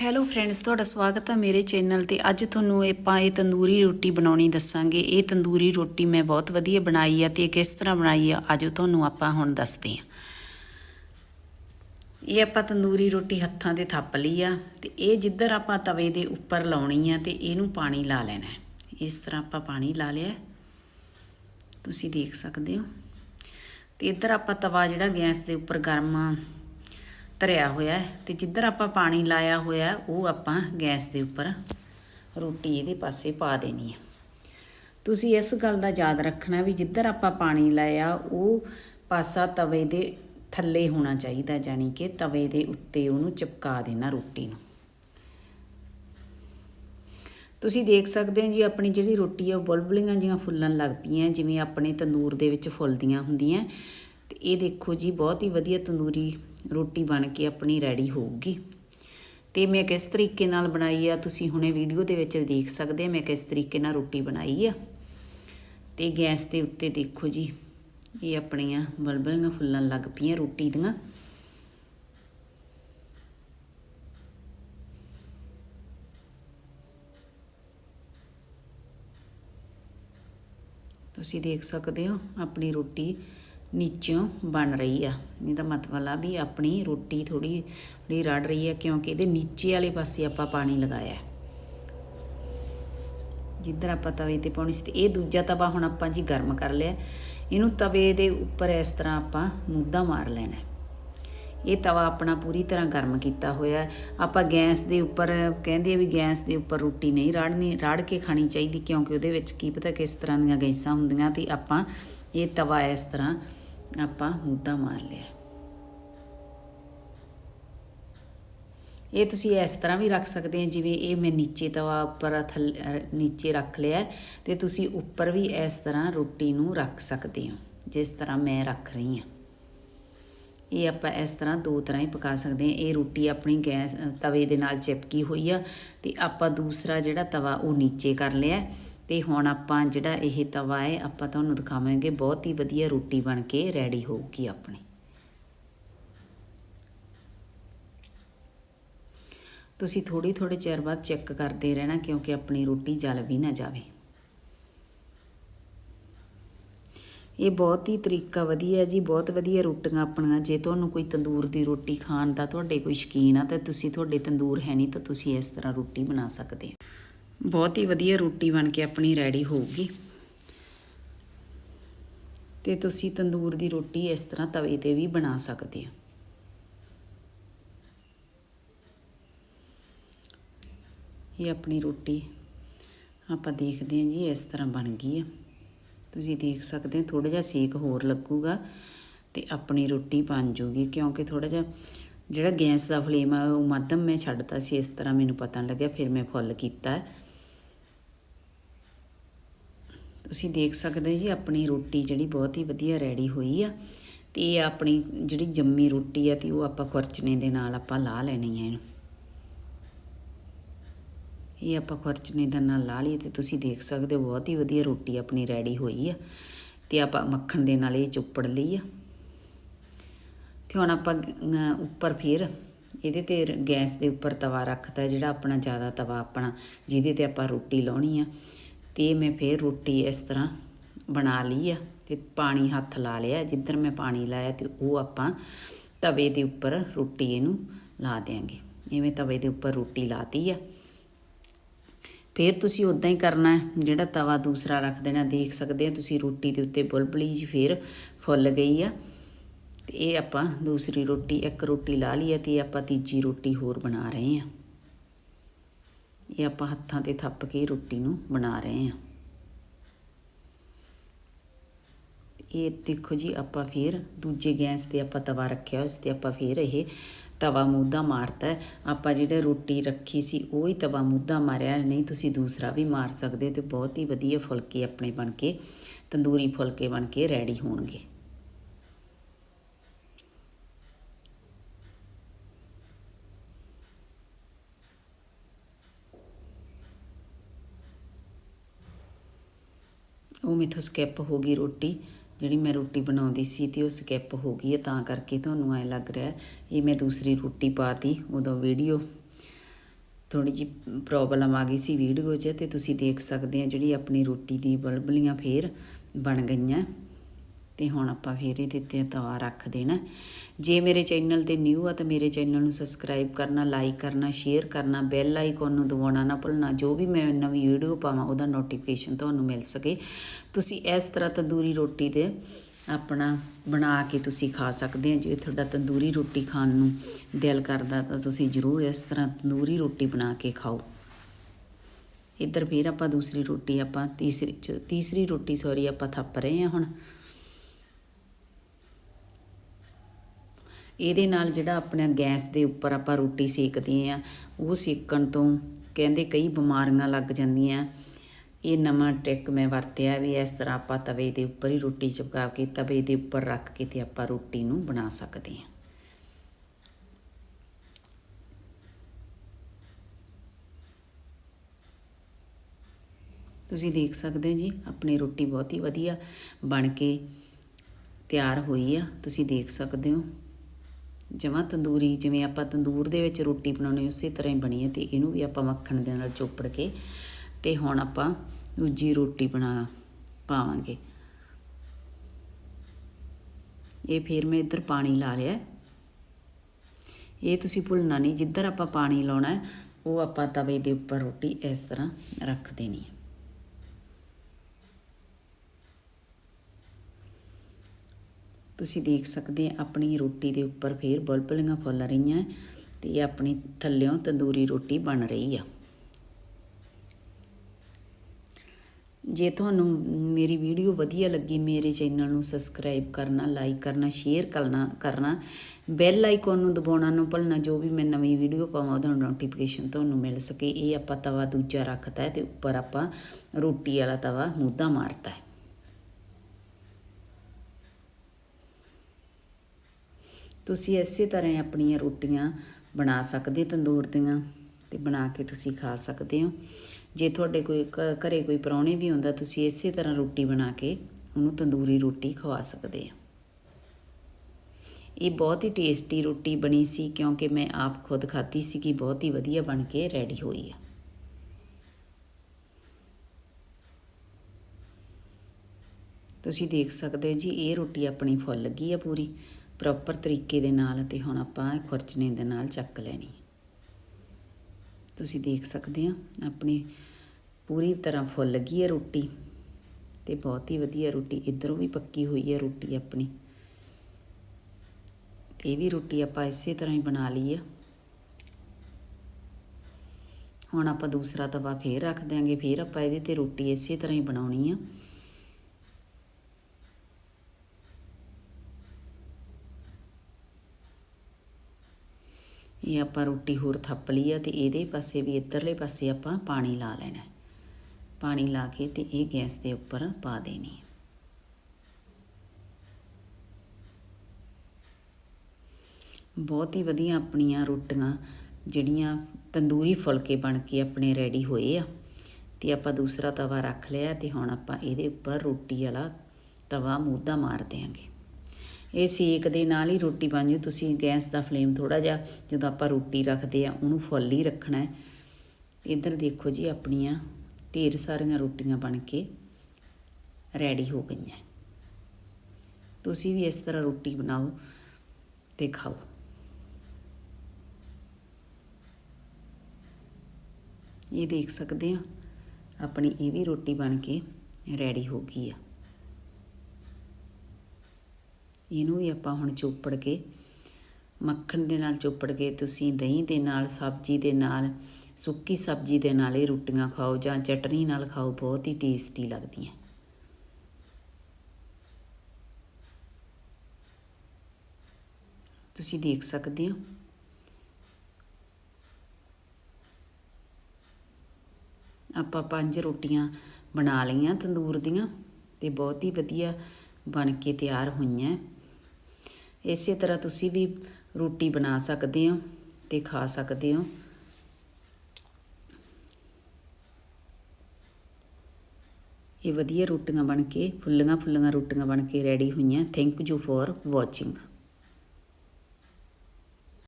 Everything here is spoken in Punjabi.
ਹੈਲੋ ਫਰੈਂਡਸ ਤੁਹਾਡਾ ਸਵਾਗਤ ਹੈ ਮੇਰੇ ਚੈਨਲ ਤੇ। ਅੱਜ ਤੁਹਾਨੂੰ ਆਪਾਂ ਇਹ ਤੰਦੂਰੀ ਰੋਟੀ ਬਣਾਉਣੀ ਦੱਸਾਂਗੇ। ਇਹ ਤੰਦੂਰੀ ਰੋਟੀ ਮੈਂ ਬਹੁਤ ਵਧੀਆ ਬਣਾਈ ਆ ਤੇ ਇਹ ਕਿਸ ਤਰ੍ਹਾਂ ਬਣਾਈ ਆ, ਆਜੋ ਤੁਹਾਨੂੰ ਆਪਾਂ ਹੁਣ ਦੱਸਦੇ ਹਾਂ। ਇਹ ਆਪਾਂ ਤੰਦੂਰੀ ਰੋਟੀ ਹੱਥਾਂ ਤੇ ਥੱਪ ਲਈ ਆ ਤੇ ਇਹ ਜਿੱਧਰ ਆਪਾਂ ਤਵੇ ਦੇ ਉੱਪਰ ਲਾਉਣੀ ਆ ਤੇ ਇਹਨੂੰ ਪਾਣੀ ਲਾ ਲੈਣਾ ਇਸ ਤਰ੍ਹਾਂ ਆਪਾਂ ਪਾਣੀ ਲਾ ਲਿਆ ਤੁਸੀਂ ਦੇਖ ਸਕਦੇ ਹੋ। ਤੇ ਇੱਧਰ ਆਪਾਂ ਤਵਾ ਜਿਹੜਾ ਗੈਸ ਦੇ ਉੱਪਰ ਗਰਮ ਧਰਿਆ ਹੋਇਆ ਹੈ ਤੇ ਜਿੱਧਰ ਆਪਾਂ ਪਾਣੀ ਲਾਇਆ ਹੋਇਆ ਉਹ ਆਪਾਂ ਗੈਸ ਦੇ ਉੱਪਰ ਰੋਟੀ ਇਹਦੇ ਪਾਸੇ ਪਾ ਦੇਣੀ ਹੈ। ਤੁਸੀਂ ਇਸ ਗੱਲ ਦਾ ਯਾਦ ਰੱਖਣਾ ਵੀ ਜਿੱਧਰ ਆਪਾਂ ਪਾਣੀ ਲਾਇਆ, ਉਹ ਪਾਸਾ ਤਵੇ ਦੇ ਥੱਲੇ ਹੋਣਾ ਚਾਹੀਦਾ ਜਾਨੀ ਕਿ ਤਵੇ ਦੇ ਉੱਤੇ ਉਹਨੂੰ ਚਿਪਕਾ ਦੇਣਾ ਰੋਟੀ ਨੂੰ। ਤੁਸੀਂ ਦੇਖ ਸਕਦੇ ਹੋ ਜੀ, ਆਪਣੀ ਜਿਹੜੀ ਰੋਟੀ ਆ, ਉਹ ਬੁਲਬੁਲੀਆਂ ਜੀਆਂ ਫੁੱਲਣ ਲੱਗ ਪਈਆਂ ਜਿਵੇਂ ਆਪਣੇ ਤੰਦੂਰ ਦੇ ਵਿੱਚ ਫੁੱਲਦੀਆਂ ਹੁੰਦੀਆਂ ਤੇ ਇਹ ਦੇਖੋ ਜੀ, ਬਹੁਤ ਹੀ ਵਧੀਆ ਤੰਦੂਰੀ ਰੋਟੀ ਬਣ ਕੇ ਆਪਣੀ ਰੈਡੀ ਹੋਊਗੀ। ਤੇ ਮੈਂ ਕਿਸ ਤਰੀਕੇ ਨਾਲ ਬਣਾਈ ਆ, ਤੁਸੀਂ ਹੁਣੇ ਵੀਡੀਓ ਦੇ ਵਿੱਚ ਦੇਖ ਸਕਦੇ ਆ, ਮੈਂ ਕਿਸ ਤਰੀਕੇ ਨਾਲ ਰੋਟੀ ਬਣਾਈ ਆ। ਤੇ ਗੈਸ ਦੇ ਉੱਤੇ ਦੇਖੋ ਜੀ, ਇਹ ਆਪਣੀਆਂ ਬਲਬਲੀਆਂ ਫੁੱਲਣ ਲੱਗ ਪਈਆਂ ਰੋਟੀ ਦੀਆਂ। ਤੁਸੀਂ ਦੇਖ ਸਕਦੇ ਹੋ, ਆਪਣੀ ਰੋਟੀ ਨੀਚੋਂ ਬਣ ਰਹੀ ਆ। ਇਹਦਾ ਮਤਲਬ ਆ ਵੀ ਆਪਣੀ ਰੋਟੀ ਥੋੜੀ ਥੋੜੀ ਰੜ ਰਹੀ ਆ, ਕਿਉਂਕਿ ਇਹਦੇ ਨੀਚੇ ਵਾਲੇ ਪਾਸੇ ਆਪਾਂ ਪਾਣੀ ਲਗਾਇਆ ਜਿੱਧਰ ਆਪਾਂ ਤਵੇ ਤੇ ਪਾਉਣੀ ਸੀ ਤੇ ਇਹ ਦੂਜਾ ਤਵਾ ਹੁਣ ਆਪਾਂ ਜੀ ਗਰਮ ਕਰ ਲਿਆ। ਇਹਨੂੰ ਤਵੇ ਦੇ ਉੱਪਰ ਇਸ ਤਰ੍ਹਾਂ ਆਪਾਂ ਮੁੱਦਾ ਮਾਰ ਲੈਣਾ ਇਹ ਤਵਾ ਆਪਣਾ ਪੂਰੀ ਤਰ੍ਹਾਂ ਗਰਮ ਕੀਤਾ ਹੋਇਆ ਹੈ। ਆਪਾਂ ਗੈਸ ਦੇ ਉੱਪਰ ਕਹਿੰਦੇ ਆ ਵੀ ਗੈਸ ਦੇ ਉੱਪਰ ਰੋਟੀ ਨਹੀਂ ਰਾੜਨੀ, ਰਾੜ ਕੇ ਖਾਣੀ ਚਾਹੀਦੀ ਕਿਉਂਕਿ ਉਹਦੇ ਵਿੱਚ ਕੀ ਪਤਾ ਕਿਸ ਤਰ੍ਹਾਂ ਦੀਆਂ ਗੈਸਾਂ ਹੁੰਦੀਆਂ ਤੇ ਆਪਾਂ ਇਹ ਤਵਾ ਇਸ ਤਰ੍ਹਾਂ ਆਪਾਂ ਮੁੱਦਾ ਮਾਰ ਲਿਆ ਇਹ ਤੁਸੀਂ ਇਸ ਤਰ੍ਹਾਂ ਵੀ ਰੱਖ ਸਕਦੇ ਆ, ਜਿਵੇਂ ਇਹ ਮੈਂ ਨੀਚੇ ਤਵਾ ਉੱਪਰ ਥੱਲੇ ਨੀਚੇ ਰੱਖ ਲਿਆ ਹੈ ਤੇ ਤੁਸੀਂ ਉੱਪਰ ਵੀ ਇਸ ਤਰ੍ਹਾਂ ਰੋਟੀ ਨੂੰ ਰੱਖ ਸਕਦੇ ਹੋ, ਜਿਸ ਤਰ੍ਹਾਂ ਮੈਂ ਰੱਖ ਰਹੀ ਹਾਂ ਇਹ ਆਪਾਂ ਇਸ ਤਰ੍ਹਾਂ ਦੋ ਤਰ੍ਹਾਂ ਹੀ ਪਕਾ ਸਕਦੇ ਹਾਂ। ਇਹ ਰੋਟੀ ਆਪਣੀ ਗੈਸ ਤਵੇ ਦੇ ਨਾਲ ਚਿਪਕੀ ਹੋਈ ਆ ਤੇ ਆਪਾਂ ਦੂਸਰਾ ਜਿਹੜਾ ਤਵਾ ਉਹ ਨੀਚੇ ਕਰ ਲਿਆ ਤੇ ਹੁਣ ਆਪਾਂ ਜਿਹੜਾ ਇਹ ਤਵਾ ਹੈ, ਆਪਾਂ ਤੁਹਾਨੂੰ ਦਿਖਾਵਾਂਗੇ, ਬਹੁਤ ਹੀ ਵਧੀਆ ਰੋਟੀ ਬਣ ਕੇ ਰੈਡੀ ਹੋਊਗੀ ਆਪਣੀ। ਤੁਸੀਂ ਥੋੜੀ ਥੋੜੇ ਚਿਰ ਬਾਅਦ ਚੈੱਕ ਕਰਦੇ ਰਹਿਣਾ ਕਿਉਂਕਿ ਆਪਣੀ ਰੋਟੀ ਜਲ ਵੀ ਨਾ ਜਾਵੇ। ਇਹ ਬਹੁਤ ਹੀ ਤਰੀਕਾ ਵਧੀਆ ਜੀ, ਬਹੁਤ ਵਧੀਆ ਰੋਟੀਆਂ ਆਪਣੀਆਂ। ਜੇ ਤੁਹਾਨੂੰ ਕੋਈ ਤੰਦੂਰ ਦੀ ਰੋਟੀ ਖਾਣ ਦਾ ਤੁਹਾਡੇ ਕੋਈ ਸ਼ੌਕੀਨ ਆ, ਤਾਂ ਤੁਸੀਂ ਤੁਹਾਡੇ ਤੰਦੂਰ ਹੈ ਨਹੀਂ ਤਾਂ ਤੁਸੀਂ ਇਸ ਤਰ੍ਹਾਂ ਰੋਟੀ ਬਣਾ ਸਕਦੇ ਬਹੁਤ ਹੀ ਵਧੀਆ ਰੋਟੀ ਬਣ ਕੇ ਆਪਣੀ ਰੈਡੀ ਹੋਊਗੀ। ਤੇ ਤੁਸੀਂ ਤੰਦੂਰ ਦੀ ਰੋਟੀ ਇਸ ਤਰ੍ਹਾਂ ਤਵੇ ਤੇ ਵੀ ਬਣਾ ਸਕਦੇ ਹੋ। ਇਹ ਆਪਣੀ ਰੋਟੀ ਆਪਾਂ ਦੇਖਦੇ ਹਾਂ ਜੀ, ਇਸ ਤਰ੍ਹਾਂ ਬਣ ਗਈ ਆ। ਤੁਸੀਂ ਦੇਖ ਸਕਦੇ ਹੋ ਥੋੜਾ ਜਿਹਾ ਸੇਕ ਹੋਰ ਲੱਗੂਗਾ ਤੇ ਆਪਣੀ ਰੋਟੀ ਬਣ ਜੂਗੀ, ਕਿਉਂਕਿ ਥੋੜਾ ਜਿਹਾ ਜਿਹੜਾ ਗੈਸ ਦਾ ਫਲੇਮ ਆ, ਉਹ ਮੱਧਮ ਮੈਂ ਛੱਡਤਾ ਸੀ, ਇਸ ਤਰ੍ਹਾਂ ਮੈਨੂੰ ਪਤਾ ਨਹੀਂ ਲੱਗਿਆ, ਫਿਰ ਮੈਂ ਫੁੱਲ ਕੀਤਾ। ਤੁਸੀਂ ਦੇਖ ਸਕਦੇ ਜੀ, ਆਪਣੀ ਰੋਟੀ ਜਿਹੜੀ ਬਹੁਤ ਹੀ ਵਧੀਆ ਰੈਡੀ ਹੋਈ ਆ, ਤੇ ਇਹ ਆਪਣੀ ਜਿਹੜੀ ਜੰਮੀ ਰੋਟੀ ਆ, ਤੇ ਉਹ ਆਪਾਂ ਖੁਰਚਣੇ ਦੇ ਨਾਲ ਆਪਾਂ ਲਾ ਲੈਣੀ ਹੈ ਇਹਨੂੰ। ਇਹ ਆਪਾਂ ਖੁਰਚਣੇ ਦਾ ਨਾਲ ਲਾ ਲਈ ਤੇ ਤੁਸੀਂ ਦੇਖ ਸਕਦੇ ਹੋ ਬਹੁਤ ਹੀ ਵਧੀਆ ਰੋਟੀ ਆਪਣੀ ਰੈਡੀ ਹੋਈ ਆ। ਤੇ ਆਪਾਂ ਮੱਖਣ ਦੇ ਨਾਲ ਇਹ ਚੁੱਪੜ ਲਈ ਆ। ਤੇ ਹੁਣ ਆਪਾਂ ਉੱਪਰ ਫਿਰ ਇਹਦੇ ਤੇ ਗੈਸ ਦੇ ਉੱਪਰ ਤਵਾ ਰੱਖਤਾ, ਜਿਹੜਾ ਆਪਣਾ ਜ਼ਿਆਦਾ ਤਵਾ ਆਪਣਾ, ਜਿਹਦੇ ਤੇ ਆਪਾਂ ਰੋਟੀ ਲਾਉਣੀ ਆ। ਤੇ ਮੈਂ ਫਿਰ ਰੋਟੀ ਇਸ ਤਰ੍ਹਾਂ ਬਣਾ ਲਈ ਆ ਤੇ ਪਾਣੀ ਹੱਥ ਲਾ ਲਿਆ। ਜਿੱਧਰ ਮੈਂ ਪਾਣੀ ਲਾਇਆ ਤੇ ਉਹ ਆਪਾਂ ਤਵੇ ਦੇ ਉੱਪਰ ਰੋਟੀ ਇਹਨੂੰ ਲਾ ਦਿਆਂਗੇ। ਐਵੇਂ ਤਵੇ ਦੇ ਉੱਪਰ ਰੋਟੀ ਲਾਤੀ ਆ। ਫਿਰ ਤੁਸੀਂ ਉਦਾਂ ਹੀ ਕਰਨਾ ਹੈ। ਜਿਹੜਾ ਤਵਾ ਦੂਸਰਾ ਰੱਖ ਦੇਣਾ, ਦੇਖ ਸਕਦੇ ਆ ਤੁਸੀਂ ਰੋਟੀ ਦੇ ਉੱਤੇ ਬੁਲਬੁਲੀ ਜੀ ਫਿਰ ਫੁੱਲ ਗਈ ਆ। ਤੇ ਇਹ ਆਪਾਂ ਦੂਸਰੀ ਰੋਟੀ, ਇੱਕ ਰੋਟੀ ਲਾ ਲਈ ਆ ਤੇ ਇਹ ਆਪਾਂ ਤੀਜੀ ਰੋਟੀ ਹੋਰ ਬਣਾ ਰਹੇ ਆ। ਇਹ ਆਪਾਂ ਹੱਥਾਂ ਤੇ ਥੱਪ ਕੇ ਰੋਟੀ ਨੂੰ ਬਣਾ ਰਹੇ ਆ। ਇਹ ਦੇਖੋ ਜੀ, ਆਪਾਂ ਫਿਰ ਦੂਜੇ ਗੈਸ ਤੇ ਆਪਾਂ ਤਵਾ ਰੱਖਿਆ ਉਸ ਤੇ ਆਪਾਂ ਫਿਰ ਇਹ ਤਵਾ ਮੁੱਦਾ ਮਾਰਤਾ ਆਪਾਂ ਜਿਹੜੇ ਰੋਟੀ ਰੱਖੀ ਸੀ, ਉਹ ਹੀ ਤਵਾ ਮੁੱਦਾ ਮਾਰਿਆ, ਨਹੀਂ ਤੁਸੀਂ ਦੂਸਰਾ ਵੀ ਮਾਰ ਸਕਦੇ ਹੋ ਤੇ ਬਹੁਤ ਹੀ ਵਧੀਆ ਫੁਲਕੇ ਆਪਣੇ ਬਣ ਕੇ, ਤੰਦੂਰੀ ਫੁਲਕੇ ਬਣ ਕੇ ਰੈਡੀ ਹੋਣਗੇ। ਉਹ ਮੇਥੋਂ ਸਕਿਪ ਹੋ ਗਈ ਰੋਟੀ। ਜਿਹੜੀ ਮੈਂ ਰੋਟੀ ਬਣਾਉਂਦੀ ਸੀ ਤੇ ਉਹ ਸਕਿਪ ਹੋ ਗਈ ਹੈ, ਤਾਂ ਕਰਕੇ ਤੁਹਾਨੂੰ ਐ ਲੱਗ ਰਿਹਾ ਇਹ ਮੈਂ ਦੂਸਰੀ ਰੋਟੀ ਪਾਤੀ, ਉਦੋਂ ਵੀਡੀਓ ਥੋੜੀ ਜੀ ਪ੍ਰੋਬਲਮ ਆ ਗਈ ਸੀ ਵੀਡੀਓ 'ਚ ਤੇ ਤੁਸੀਂ ਦੇਖ ਸਕਦੇ ਆ ਜਿਹੜੀ ਆਪਣੀ ਰੋਟੀ ਦੀ ਬਲਬਲੀਆਂ ਫੇਰ ਬਣ ਗਈਆਂ। ਤੇ ਹੁਣ ਆਪਾਂ ਫੇਰ ਇਹਦੇ ਤੇ ਤਵਾ ਰੱਖ ਦੇਣਾ। ਜੇ ਮੇਰੇ ਚੈਨਲ ਤੇ ਨਿਊ ਆ ਤਾਂ ਮੇਰੇ ਚੈਨਲ ਨੂੰ ਸਬਸਕ੍ਰਾਈਬ ਕਰਨਾ ਲਾਈਕ ਕਰਨਾ ਸ਼ੇਅਰ ਕਰਨਾ ਬੈਲ ਆਈਕਨ ਨੂੰ ਦਬਾਉਣਾ ਨਾ ਭੁੱਲਣਾ, ਜੋ ਵੀ ਮੈਂ ਨਵੀਂ ਵੀਡੀਓ ਪਾਵਾਂ ਉਹਦਾ ਨੋਟੀਫਿਕੇਸ਼ਨ ਤੁਹਾਨੂੰ ਮਿਲ ਸਕੇ। ਤੁਸੀਂ ਇਸ ਤਰ੍ਹਾਂ ਤੰਦੂਰੀ ਰੋਟੀ ਦੇ ਆਪਣਾ ਬਣਾ ਕੇ ਤੁਸੀਂ ਖਾ ਸਕਦੇ ਹੋ। ਜੇ ਤੁਹਾਡਾ ਤੰਦੂਰੀ ਰੋਟੀ ਖਾਣ ਨੂੰ ਦਿਲ ਕਰਦਾ ਤਾਂ ਤੁਸੀਂ ਜ਼ਰੂਰ ਇਸ ਤਰ੍ਹਾਂ ਤੰਦੂਰੀ ਰੋਟੀ ਬਣਾ ਕੇ ਖਾਓ। ਇੱਧਰ ਫਿਰ ਆਪਾਂ ਦੂਸਰੀ ਰੋਟੀ ਆਪਾਂ ਤੀਸਰੀ ਚ- ਤੀਸਰੀ ਰੋਟੀ ਸੌਰੀ ਆਪਾਂ ਥੱਪ ਰਹੇ ਹਾਂ ਹੁਣ। ਇਹਦੇ ਨਾਲ ਜਿਹੜਾ ਆਪਣਾ ਗੈਸ ਦੇ ਉੱਪਰ ਆਪਾਂ ਰੋਟੀ ਸੇਕਦੇ ਆ ਉਹ ਸੇਕਣ ਤੋਂ ਕਹਿੰਦੇ ਕਈ ਬਿਮਾਰੀਆਂ ਲੱਗ ਜਾਂਦੀਆਂ। ਇਹ ਨਵਾਂ ਟ੍ਰਿਕ ਮੈਂ ਵਰਤਿਆ ਵੀ ਇਸ ਤਰ੍ਹਾਂ ਆਪਾਂ ਤਵੇ ਦੇ ਉੱਪਰ ਹੀ ਰੋਟੀ ਚਪਕਾ ਕੇ ਤਵੇ ਦੇ ਉੱਪਰ ਰੱਖ ਕੇ ਤੇ ਆਪਾਂ ਰੋਟੀ ਨੂੰ ਬਣਾ ਸਕਦੇ ਹਾਂ। ਤੁਸੀਂ ਦੇਖ ਸਕਦੇ ਹੋ ਜੀ, ਆਪਣੀ ਰੋਟੀ ਬਹੁਤ ਹੀ ਵਧੀਆ ਬਣ ਕੇ ਤਿਆਰ ਹੋਈ ਆ। ਤੁਸੀਂ ਦੇਖ ਸਕਦੇ ਹੋ। ਜਮਾਂ ਤੰਦੂਰੀ, ਜਿਵੇਂ ਆਪਾਂ ਤੰਦੂਰ ਦੇ ਵਿੱਚ ਰੋਟੀ ਬਣਾਉਣੀ ਉਸੇ ਤਰ੍ਹਾਂ ਹੀ ਬਣੀ ਹੈ ਤੇ ਇਹਨੂੰ ਵੀ ਆਪਾਂ ਮੱਖਣ ਦੇ ਨਾਲ ਚੋਪੜ ਕੇ ਤੇ ਹੁਣ ਆਪਾਂ ਦੂਜੀ ਰੋਟੀ ਬਣਾ ਪਾਵਾਂਗੇ। ਇਹ ਫਿਰ ਮੈਂ ਇੱਧਰ ਪਾਣੀ ਲਾ ਲਿਆ। ਇਹ ਤੁਸੀਂ ਭੁੱਲਣਾ ਨਹੀਂ, ਜਿੱਧਰ ਆਪਾਂ ਪਾਣੀ ਲਾਉਣਾ, ਉਹ ਆਪਾਂ ਤਵੇ ਦੇ ਉੱਪਰ ਰੋਟੀ ਇਸ ਤਰ੍ਹਾਂ ਰੱਖ ਦੇਣੀ ਹੈ। ਤੁਸੀਂ ਦੇਖ ਸਕਦੇ ਆਪਣੀ ਰੋਟੀ ਦੇ ਉੱਪਰ ਫੇਰ ਬੁਲਬੁਲੀਆਂ ਫੁੱਲ ਰਹੀਆਂ ਤੇ ਇਹ ਆਪਣੀ ਥੱਲਿਓਂ ਤੰਦੂਰੀ ਰੋਟੀ ਬਣ ਰਹੀ ਆ। ਜੇ ਤੁਹਾਨੂੰ ਮੇਰੀ ਵੀਡੀਓ ਵਧੀਆ ਲੱਗੀ, ਮੇਰੇ ਚੈਨਲ ਨੂੰ ਸਬਸਕ੍ਰਾਈਬ ਕਰਨਾ, ਲਾਈਕ ਕਰਨਾ, ਸ਼ੇਅਰ ਕਰਨਾ ਕਰਨਾ, ਬੈਲ ਆਈਕਨ ਨੂੰ ਦਬਾਉਣਾ ਨਾ ਭੁੱਲਣਾ, ਜੋ ਵੀ ਮੈਂ ਨਵੀਂ ਵੀਡੀਓ ਪਾਵਾਂ, ਉਹਦਾ ਨੋਟੀਫਿਕੇਸ਼ਨ ਤੁਹਾਨੂੰ ਮਿਲ ਸਕੇ। ਇਹ ਆਪਾਂ ਤਵਾ ਦੂਜਾ ਰੱਖਤਾ ਹੈ ਤੇ ਉੱਪਰ ਆਪਾਂ ਰੋਟੀ ਵਾਲਾ ਤਵਾ ਮੁੱਦਾ ਮਾਰਤਾ ਹੈ। ਤੁਸੀਂ ਇਸੇ ਤਰ੍ਹਾਂ ਆਪਣੀਆਂ ਰੋਟੀਆਂ ਬਣਾ ਸਕਦੇ ਤੰਦੂਰ ਦੀਆਂ, ਤੇ ਬਣਾ ਕੇ ਤੁਸੀਂ ਖਾ ਸਕਦੇ ਹੋ। ਜੇ ਤੁਹਾਡੇ ਕੋਈ ਘ- ਘਰੇ ਕੋਈ ਪ੍ਰਾਹੁਣੇ ਵੀ ਹੁੰਦਾ, ਤੁਸੀਂ ਇਸੇ ਤਰ੍ਹਾਂ ਰੋਟੀ ਬਣਾ ਕੇ ਉਹਨੂੰ ਤੰਦੂਰੀ ਰੋਟੀ ਖਵਾ ਸਕਦੇ ਹੋ। ਇਹ ਬਹੁਤ ਹੀ ਟੇਸਟੀ ਰੋਟੀ ਬਣੀ ਸੀ, ਕਿਉਂਕਿ ਮੈਂ ਆਪ ਖੁਦ ਖਾਧੀ ਸੀ ਕਿ ਬਹੁਤ ਹੀ ਵਧੀਆ ਬਣ ਕੇ ਰੈਡੀ ਹੋਈ ਆ। ਤੁਸੀਂ ਦੇਖ ਸਕਦੇ ਜੀ, ਇਹ ਰੋਟੀ ਆਪਣੀ ਫੁੱਲ ਗਈ ਆ ਪੂਰੀ। ਪ੍ਰੋਪਰ ਤਰੀਕੇ ਦੇ ਨਾਲ ਤੇ ਹੁਣ ਆਪਾਂ ਖੁਰਚਣੇ ਦੇ ਨਾਲ ਚੱਕ ਲੈਣੀ ਤੁਸੀਂ ਦੇਖ ਸਕਦੇ ਆ ਆਪਣੀ ਪੂਰੀ ਤਰ੍ਹਾਂ ਫੁੱਲ ਗਈ ਹੈ ਰੋਟੀ ਤੇ ਬਹੁਤ ਹੀ ਵਧੀਆ ਰੋਟੀ, ਇਧਰੋਂ ਵੀ ਪੱਕੀ ਹੋਈ ਹੈ ਰੋਟੀ ਆਪਣੀ। ਤੇ ਇਹ ਵੀ ਰੋਟੀ ਆਪਾਂ ਇਸੇ ਤਰ੍ਹਾਂ ਹੀ ਬਣਾ ਲਈ ਆ ਹੁਣ ਆਪਾਂ ਦੂਸਰਾ ਤਵਾ ਫੇਰ ਰੱਖ ਦਿਆਂਗੇ, ਫੇਰ ਆਪਾਂ ਇਹਦੇ ਤੇ ਰੋਟੀ ਇਸੇ ਤਰ੍ਹਾਂ ਹੀ ਬਣਾਉਣੀ ਆ। ਇਹ ਆਪਾਂ ਰੋਟੀ ਹੋਰ ਥੱਪ ਲਈ ਆ ਤੇ ਇਹਦੇ ਪਾਸੇ ਵੀ ਇੱਧਰਲੇ ਪਾਸੇ ਆਪਾਂ ਪਾਣੀ ਲਾ ਲੈਣਾ ਪਾਣੀ ਲਾ ਕੇ ਤੇ ਇਹ ਗੈਸ ਦੇ ਉੱਪਰ ਪਾ ਦੇਣੀ ਬਹੁਤ ਹੀ ਵਧੀਆ ਆਪਣੀਆਂ ਰੋਟੀਆਂ ਜਿਹੜੀਆਂ ਤੰਦੂਰੀ ਫੁਲਕੇ ਬਣ ਕੇ ਆਪਣੇ ਰੈਡੀ ਹੋਏ ਆ। ਤੇ ਆਪਾਂ ਦੂਸਰਾ ਤਵਾ ਰੱਖ ਲਿਆ ਤੇ ਹੁਣ ਆਪਾਂ ਇਹਦੇ ਉੱਪਰ ਰੋਟੀ ਵਾਲਾ ਤਵਾ ਮੂਧਾ ਮਾਰ ਦਿਆਂਗੇ। ਇਹ ਸੇਕ ਦੇ ਨਾਲ ਹੀ ਰੋਟੀ ਬਣ ਜੂ। ਤੁਸੀਂ ਗੈਸ ਦਾ ਫਲੇਮ ਥੋੜਾ ਜਿਹਾ, ਜਦੋਂ ਆਪਾਂ ਰੋਟੀ ਰੱਖਦੇ ਆ ਉਹਨੂੰ ਫੁੱਲ ਹੀ ਰੱਖਣਾ ਹੈ। ਇੱਧਰ ਦੇਖੋ ਜੀ, ਆਪਣੀਆਂ ਢੇਰ ਸਾਰੀਆਂ ਰੋਟੀਆਂ ਬਣ ਕੇ ਰੈਡੀ ਹੋ ਗਈਆਂ ਤੁਸੀਂ ਵੀ ਇਸ ਤਰ੍ਹਾਂ ਰੋਟੀ ਬਣਾਓ ਤੇ ਖਾਓ। ਇਹ ਦੇਖ ਸਕਦੇ ਆ ਆਪਣੀ ਇਹ ਵੀ ਰੋਟੀ ਬਣ ਕੇ ਰੈਡੀ ਹੋ ਗਈ ਆ। ਇਹਨੂੰ ਵੀ ਆਪਾਂ ਹੁਣ ਚੋਪੜ ਕੇ, ਮੱਖਣ ਦੇ ਨਾਲ ਚੋਪੜ ਕੇ ਤੁਸੀਂ ਦਹੀਂ ਦੇ ਨਾਲ, ਸਬਜ਼ੀ ਦੇ ਨਾਲ, ਸੁੱਕੀ ਸਬਜ਼ੀ ਦੇ ਨਾਲ ਇਹ ਰੋਟੀਆਂ ਖਾਓ ਜਾਂ ਚਟਨੀ ਨਾਲ ਖਾਓ, ਬਹੁਤ ਹੀ ਟੇਸਟੀ ਲੱਗਦੀਆਂ। ਤੁਸੀਂ ਦੇਖ ਸਕਦੇ ਹੋ। ਆਪਾਂ ਪੰਜ ਰੋਟੀਆਂ ਬਣਾ ਲਈਆਂ ਤੰਦੂਰ ਦੀਆਂ ਤੇ ਬਹੁਤ ਹੀ ਵਧੀਆ ਬਣ ਕੇ ਤਿਆਰ ਹੋਈਆਂ। ਇਸੇ ਤਰ੍ਹਾਂ ਤੁਸੀਂ ਵੀ ਰੋਟੀ ਬਣਾ ਸਕਦੇ ਹੋ ਤੇ ਖਾ ਸਕਦੇ ਹੋ। ਇਹ ਵਧੀਆ ਰੋਟੀਆਂ ਬਣ ਕੇ ਫੁੱਲੀਆਂ ਫੁੱਲੀਆਂ ਰੋਟੀਆਂ ਬਣ ਕੇ ਰੈਡੀ ਹੋਈਆਂ। Thank you for watching